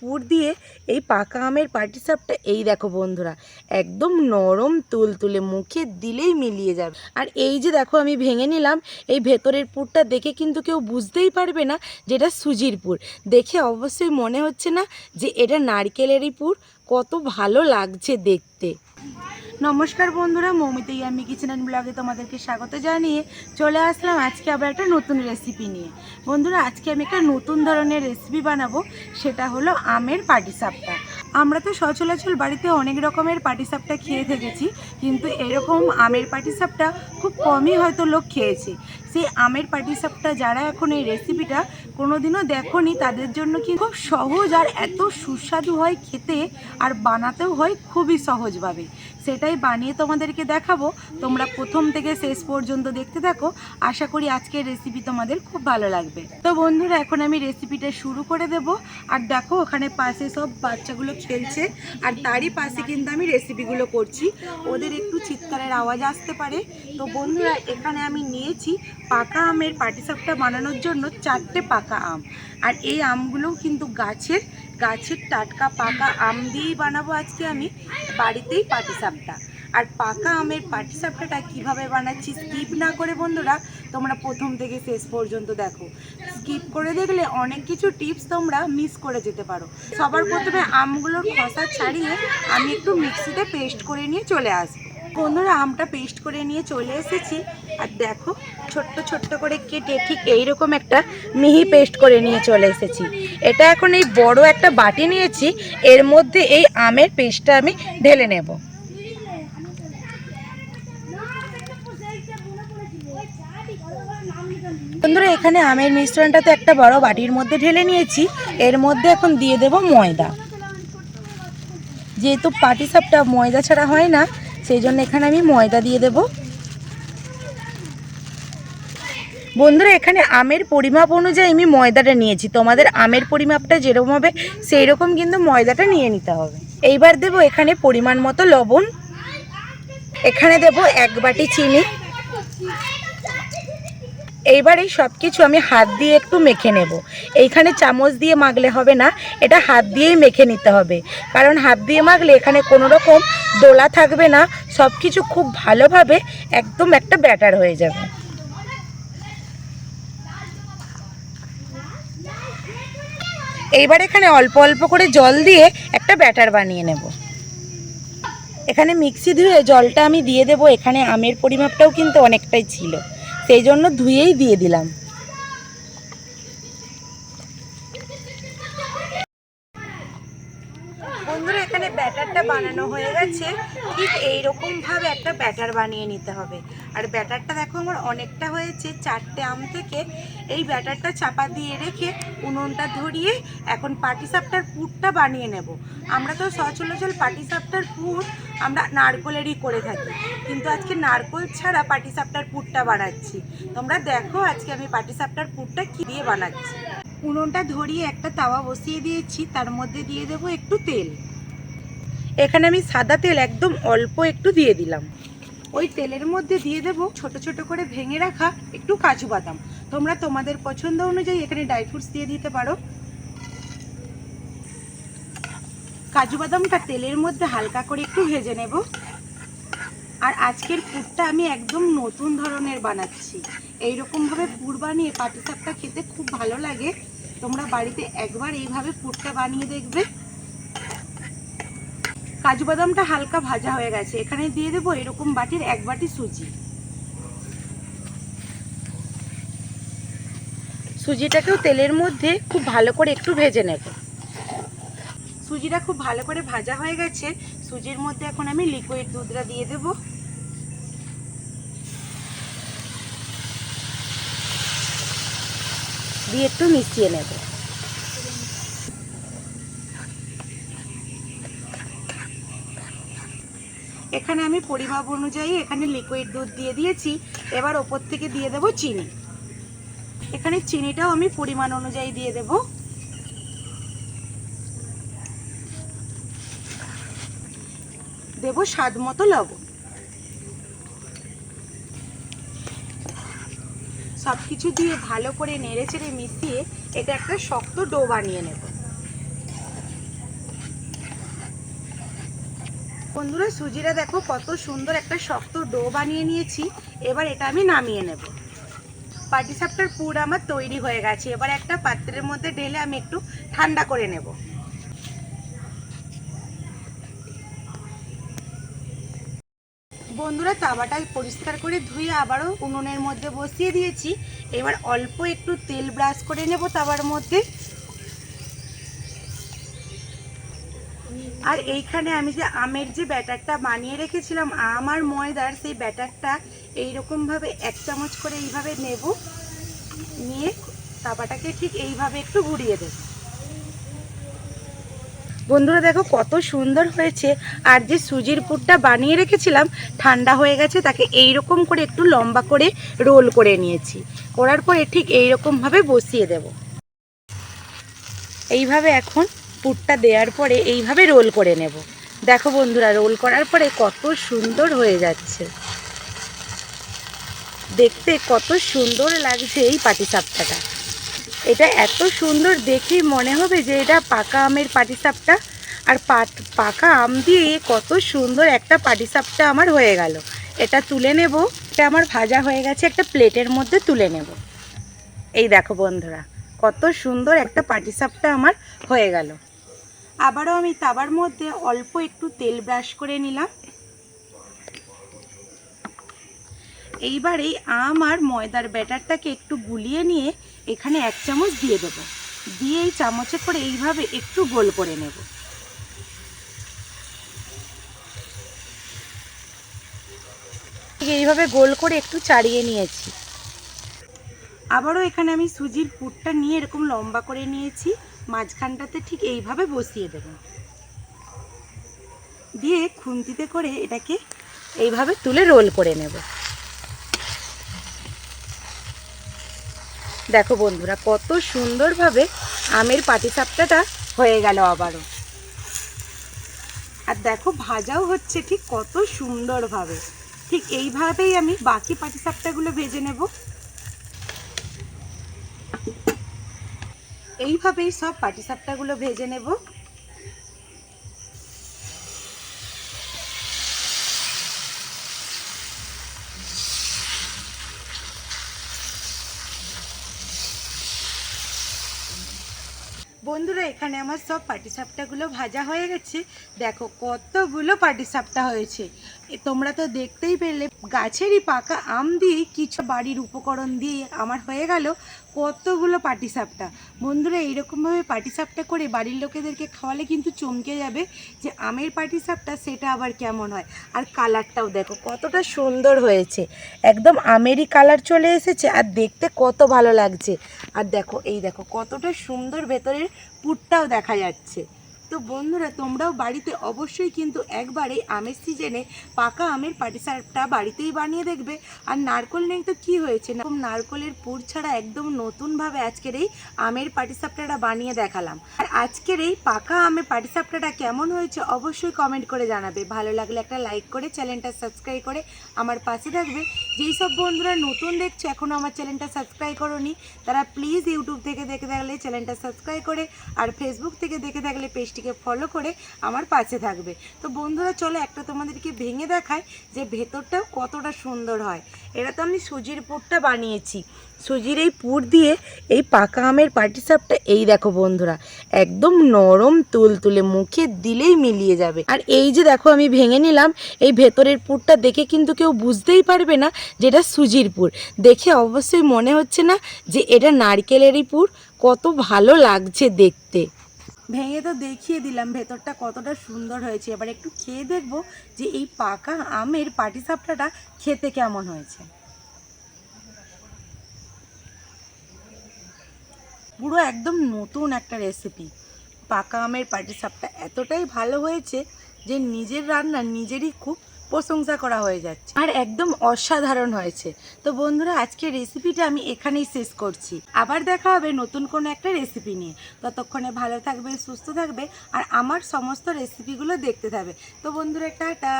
পুর দিয়ে এই পাকা আমের পাটিসাপটা এই দেখো বন্ধুরা, একদম নরম তুল তুলে মুখে দিলেই মিলিয়ে যাবে। আর এই যে দেখো আমি ভেঙে নিলাম, এই ভেতরের পুরটা দেখে কিন্তু কেউ বুঝতেই পারবে না যে এটা সুজির পুর। দেখে অবশ্যই মনে হচ্ছে না যে এটা নারকেলেরই পুর, কত ভালো লাগছে দেখতে। নমস্কার বন্ধুরা মৌমিতা ইয়ামি কিচেন অ্যান্ড ব্লগে তোমাদেরকে স্বাগত জানিয়ে চলে আসলাম আজকে আবার একটা নতুন রেসিপি নিয়ে। বন্ধুরা, আজকে আমি একটা নতুন ধরনের রেসিপি বানাবো, সেটা হলো আমের পাটিসাপটা আমরা তো সচলাচল বাড়িতে অনেক রকমের পাটিসাপটা খেয়ে থেকেছি, কিন্তু এরকম আমের পাটিসাপটা খুব কমই হয়তো লোক খেয়েছে। সেই আমের পাটিসাপটা যারা এখন এই রেসিপিটা কোনোদিনও দেখোনি, তাদের জন্য কি খুব সহজ আর এত সুস্বাদু হয় খেতে আর বানাতেও হয় খুবই সহজভাবে। সেটাই বানিয়ে তোমাদেরকে দেখাবো। তোমরা প্রথম থেকে শেষ পর্যন্ত দেখতে থাকো। আশা করি আজকের রেসিপি তোমাদের খুব ভালো লাগবে। তো বন্ধুরা, এখন আমি রেসিপিটা শুরু করে দেব। আর দেখো, ওখানে পাশে সব বাচ্চাগুলো খেলছে। আর তারই পাশে কিন্তু আমি রেসিপিগুলো করছি। ওদের একটু চিৎকারের আওয়াজ আসতে পারে। তো বন্ধুরা, এখানে আমি নিয়েছি পাকা আমের পাটিসাপটা বানানোর জন্য চারটে পাকা আম। আর এই আমগুলোও কিন্তু গাছের গাছের টাটকা পাকা আম দিয়েই বানাবো আজকে আমি বাড়িতেই পাটিসাপটা। আর পাকা আমের পাটিসাপটাটা কীভাবে বানাচ্ছি স্কিপ না করে বন্ধুরা, তোমরা প্রথম থেকে শেষ পর্যন্ত দেখো। স্কিপ করে দেখলে অনেক কিছু টিপস তোমরা মিস করে যেতে পারো। সবার প্রথমে আমগুলোর খসা ছাড়িয়ে আমি একটু মিক্সিতে পেস্ট করে নিয়ে চলে আসব। বন্ধুরা, আমটা পেস্ট করে নিয়ে চলে এসেছি। আর দেখো, ছোট্ট ছোট্ট করে কেটে ঠিক এইরকম একটা মিহি পেস্ট করে নিয়ে চলে এসেছি। এটা এখন এই বড় একটা বাটি নিয়েছি, এর মধ্যে এই আমের পেস্টটা আমি ঢেলে নেব। বন্ধুরা, এখানে আমের মিশ্রণটা তো একটা বড় বাটির মধ্যে ঢেলে নিয়েছি, এর মধ্যে এখন দিয়ে দেব ময়দা। যেহেতু পাটিসাপটা ময়দা ছাড়া হয় না, সেই জন্য এখানে আমি ময়দা দিয়ে দেব। বন্ধুরা, এখানে আমের পরিমাপ অনুযায়ী আমি ময়দাটা নিয়েছি। তোমাদের আমের পরিমাপটা যেরকম হবে সেই রকম কিন্তু ময়দাটা নিয়ে নিতে হবে। এইবার দেব এখানে পরিমাণ মতো লবণ। এখানে দেব এক বাটি চিনি। এইবার এই সব কিছু আমি হাত দিয়ে একটু মেখে নেব। এইখানে চামচ দিয়ে মাখলে হবে না, এটা হাত দিয়েই মেখে নিতে হবে। কারণ হাত দিয়ে মাখলে এখানে কোনো রকম দোলা থাকবে না সব কিছু খুব ভালোভাবে একদম একটা ব্যাটার হয়ে যাবে। এইবার এখানে অল্প অল্প করে জল দিয়ে একটা ব্যাটার বানিয়ে নেব। এখানে মিক্সি ধুয়ে জলটা আমি দিয়ে দেব, এখানে আমের পরিমাপটাও কিন্তু অনেকটাই ছিল। সেই জন্য ধুয়েই দিয়ে দিলাম। বন্ধুরা, এখানে ব্যাটারটা বানানো হয়ে গেছে। ঠিক এইরকম ভাবে একটা ব্যাটার বানিয়ে নিতে হবে। আর ব্যাটারটা দেখো আমার অনেকটা হয়েছে, চারটে আম থেকে। এই ব্যাটারটা চাপা দিয়ে রেখে উনুনটা ধরিয়ে এখন পাটিসাপটার পুরটা বানিয়ে নেব। আমরা তো সচলাচল পাটিসাপটার পুর আমরা নারকলেরই করে থাকি। কিন্তু আজকে নারকল ছাড়া পাটিসাপটার পুরটা বানাচ্ছি। তোমরা দেখো আজকে আমি পাটিসাপটার পুরটা কী দিয়ে বানাচ্ছি। উনুনটা ধরিয়ে একটা তাওয়া বসিয়ে দিয়েছি, তার মধ্যে দিয়ে দেবো একটু তেল। এখানে আমি সাদা তেল একদম অল্প একটু দিয়ে দিলাম। ওই তেলের মধ্যে দিয়ে দেবো ছোট ছোট করে ভেঙে রাখা একটু কাজু বাদাম। তোমরা তোমাদের পছন্দ অনুযায়ী এখানে ড্রাই ফ্রুটস দিয়ে দিতে পারো। কাজু বাদামটা তেলের মধ্যে হালকা করে একটু ভেজে নেব। আর আজকের পুরটা আমি একদম নতুন ধরনের বানাচ্ছি। এইরকমভাবে পুর বানিয়ে পাটিসাপটা খেতে খুব ভালো লাগে। তোমরা বাড়িতে একবার এইভাবে পুরটা বানিয়ে দেখবে। কাজু বাদামটা হালকা ভাজা হয়ে গেছে। এখানে দিয়ে দেবো এরকম বাটির এক বাটি সুজি। সুজিটাকেও তেলের মধ্যে খুব ভালো করে একটু ভেজে নেব। সুজিটা খুব ভালো করে ভাজা হয়ে গেছে। সুজির মধ্যে এখন আমি লিকুইড দুধটা দিয়ে দেব। দিয়ে একটু মিশিয়ে নেব। এখানে আমি পরিমাপ অনুযায়ী এখানে লিকুইড দুধ দিয়ে দিয়েছি। এবার ওপর থেকে দিয়ে দেব চিনি। এখানে চিনিটাও আমি পরিমাণ অনুযায়ী দিয়ে দেবো। দেব স্বাদ মতো লবণ। সব কিছু দিয়ে ভালো করে নেড়ে চেড়ে মিশিয়ে এটা একটা শক্ত ডো বানিয়ে নেব। বন্ধুরা, সুজিরা দেখো কত সুন্দর একটা শক্ত ডো বানিয়ে নিয়েছি। এবার এটা আমি নামিয়ে নেব। পাটিসাপটার পুর আমার তৈরি হয়ে গেছে। এবার একটা পাত্রের মধ্যে ঢেলে আমি একটু ঠান্ডা করে নেব। বন্ধুরা, তাওয়াটা পরিষ্কার করে ধুয়ে আবারও উনুনের মধ্যে বসিয়ে দিয়েছি। এবার অল্প একটু তেল ব্রাশ করে নেব তাওয়ার মধ্যে। আর এইখানে আমি যে আমের যে ব্যাটারটা বানিয়ে রেখেছিলাম আম আর ময়দার সেই ব্যাটারটা এইরকমভাবে এক চামচ করে এইভাবে নেব, নিয়ে তাপাটাকে ঠিক এইভাবে একটু ঘুরিয়ে দেব। বন্ধুরা দেখো কত সুন্দর হয়েছে, আর যে সুজির পুরটা বানিয়ে রেখেছিলাম, ঠান্ডা হয়ে গেছে, তাকে এই রকম করে একটু লম্বা করে রোল করে নিয়েছি। করার পরে ঠিক এই রকমভাবে বসিয়ে দেব। এইভাবে এখন পুরটা দেওয়ার পরে এইভাবে রোল করে নেব। দেখো বন্ধুরা, রোল করার পরে কত সুন্দর হয়ে যাচ্ছে। দেখতে কত সুন্দর লাগছে এই পাটিসাপটাটা এটা এত সুন্দর দেখেই মনে হবে যে এটা পাকা আমের পাটিসাপটা আর পাকা আম দিয়ে কত সুন্দর একটা পাটিসাপটা আমার হয়ে গেল। এটা তুলে নেব। এটা আমার ভাজা হয়ে গেছে, একটা প্লেটের মধ্যে তুলে নেব। এই দেখো বন্ধুরা, কত সুন্দর একটা পাটিসাপটা আমার হয়ে গেল। আবারও আমি তাবার মধ্যে অল্প একটু তেল ব্রাশ করে নিলাম। এইবার এই আম আর ময়দার ব্যাটারটাকে একটু গুলিয়ে নিয়ে এখানে এক চামচ দিয়ে দেবো। দিয়ে এই চামচে করে এইভাবে একটু গোল করে নেব। এইভাবে গোল করে একটু চাড়িয়ে নিয়েছি। আবারও এখানে আমি সুজির পুরটা নিয়ে এরকম লম্বা করে নিয়েছি। মাঝখানটাতে ঠিক এইভাবে বসিয়ে দেব। দিয়ে খুন্তিতে করে এটাকে এইভাবে তুলে রোল করে নেব। দেখো বন্ধুরা, কত সুন্দরভাবে আমের পাটিসাপটাটা হয়ে গেল আবারও। আর দেখো ভাজাও হচ্ছে ঠিক কত সুন্দরভাবে। ঠিক এইভাবেই আমি বাকি পাটিসাপটাগুলো ভেজে নেব। এইভাবেই সব পাটিসাপটাগুলো ভেজে নেব। বন্ধুরা, এখানে আমার সব পাটিসাপটাগুলো ভাজা হয়ে গেছে। দেখো কতগুলো পাটিসাপটা হয়েছে। তোমরা তো দেখতেই পেলে, গাছেরই পাকা আম দিয়ে কিছু বাড়ির উপকরণ দিয়ে আমার হয়ে গেল কতগুলো পাটিসাপটা। বন্ধুরা, এইরকমভাবে পাটিসাপটা করে বাড়ির লোকেদেরকে খাওয়ালে কিন্তু চমকে যাবে যে আমের পাটিসাপটা, সেটা আবার কেমন হয়। আর কালারটাও দেখো, কতটা সুন্দর হয়েছে। একদম আমেরই কালার চলে এসেছে আর দেখতে কত ভালো লাগছে। আর দেখো, এই দেখো, কতটা সুন্দর ভেতরের পুরটাও দেখা যাচ্ছে। তো বন্ধুরা, তোমরাও বাড়িতে অবশ্যই কিন্তু একবার এই আমের সিজনে পাকা আমের পাটিসাপটা বাড়িতেই বানিয়ে দেখবে। আর নারকল নেই তো কি হয়েছে? না, নারকলের পুর ছাড়া একদম নতুনভাবে আজকের এই আমের পাটিসাপটাটা বানিয়ে দেখালাম। আর আজকের এই পাকা আমের পাটিসাপটাটা কেমন হয়েছে অবশ্যই কমেন্ট করে জানাবে। ভালো লাগলে একটা লাইক করে চ্যানেলটা সাবস্ক্রাইব করে আমার পাশে থাকবে। যেই সব বন্ধুরা নতুন দেখছ এখনও আমার চ্যানেলটা সাবস্ক্রাইব করোনি, তারা প্লিজ ইউটিউব থেকে দেখে থাকলে চ্যানেলটা সাবস্ক্রাইব করে, আর ফেসবুক থেকে দেখে থাকলে পেজটিকে ফলো করে আমার পাশে থাকবে। তো বন্ধুরা, চলো একটা তোমাদেরকে ভেঙে দেখায় যে ভেতরটাও কতটা সুন্দর হয়। এটা তো আমি সুজির পুরটা বানিয়েছি। সুজির এই পুর দিয়ে এই পাকা আমের পাটিসাপটা এই দেখো বন্ধুরা, একদম নরম তুলতুলে, মুখে দিলেই মিলিয়ে যাবে। আর এই যে দেখো আমি ভেঙে নিলাম, এই ভেতরের পুরটা দেখে কিন্তু কেউ বুঝতেই পারবে না যেটা সুজির পুর। দেখে অবশ্যই মনে হচ্ছে না যে এটা নারকেলেরই পুর। কত ভালো লাগছে দেখতে। ভেঙে তো দেখিয়ে দিলাম, ভেতরটা কতটা সুন্দর হয়েছে। এবার একটু খেয়ে দেখব যে এই পাকা আমের পাটিসাপটাটা খেতে কেমন হয়েছে। পুরো একদম নতুন একটা রেসিপি পাকা আমের পাটিসাপটা এতটাই ভালো হয়েছে যে নিজের রান্না নিজেরই খুব প্রশংসা করা হয়ে যাচ্ছে। আর একদম অসাধারণ হয়েছে। তো বন্ধুরা, আজকের রেসিপিটা আমি এখানেই শেষ করছি। আবার দেখা হবে নতুন কোনো একটা রেসিপি নিয়ে। ততক্ষণে ভালো থাকবে, সুস্থ থাকবে, আর আমার সমস্ত রেসিপিগুলো দেখতে থাকবে। তো বন্ধুরা, টাটা!